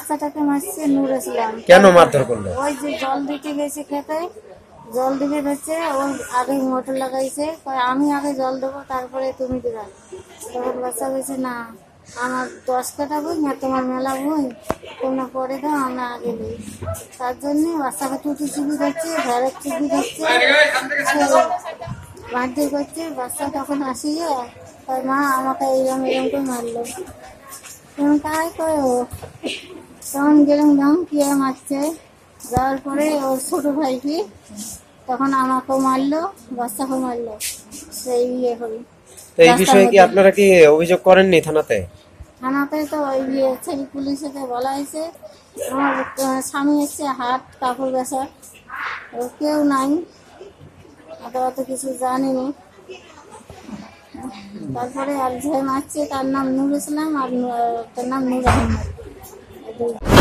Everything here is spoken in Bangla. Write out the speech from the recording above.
খেতে মারছে নূর ইসলাম কেন মারধর করল? ওই যে জল দিতে গেছে খেতে জল দিতে যাচ্ছে ও আগে মোটর লাগাইছে আমি আগে জল দেবো তারপরে তুমি দিবা। তখন বাচ্চা বলছে না আমার দশ কাটা বই না তোমার মেলা বই তোমরা পরে দাও আমরা আগে দিই তার জন্য বাচ্চাকে টুটি চুপি ধরছে ভেড়ের চুপি ধরছে মারধর করছে। বাচ্চা তখন আসিয়ে কয় মা আমাকে এইরকম এরকম করে মারলো। তুমি তাই করো তখন গেলাম দাম কে মারছে যাওয়ার পরে ওর ছোট ভাইকে তখন আমাকেও মারলো বাচ্চাকেও মারলো। সেই ইয়ে করি তো এই বিষয়ে কি আপনারা কি অভিযোগ করেননি থানাতে? থানাতে তো ওই ইয়ে ছেলে পুলিশকে বলা হয়েছে। আমার স্বামী এসছে হাট কাপড় বেচার ও কেউ নাই। অত অত কিছু জানিনি। তারপরে আর যে মারছে তার নাম নূর ইসলাম আর তার নাম নূর আহমদ। po.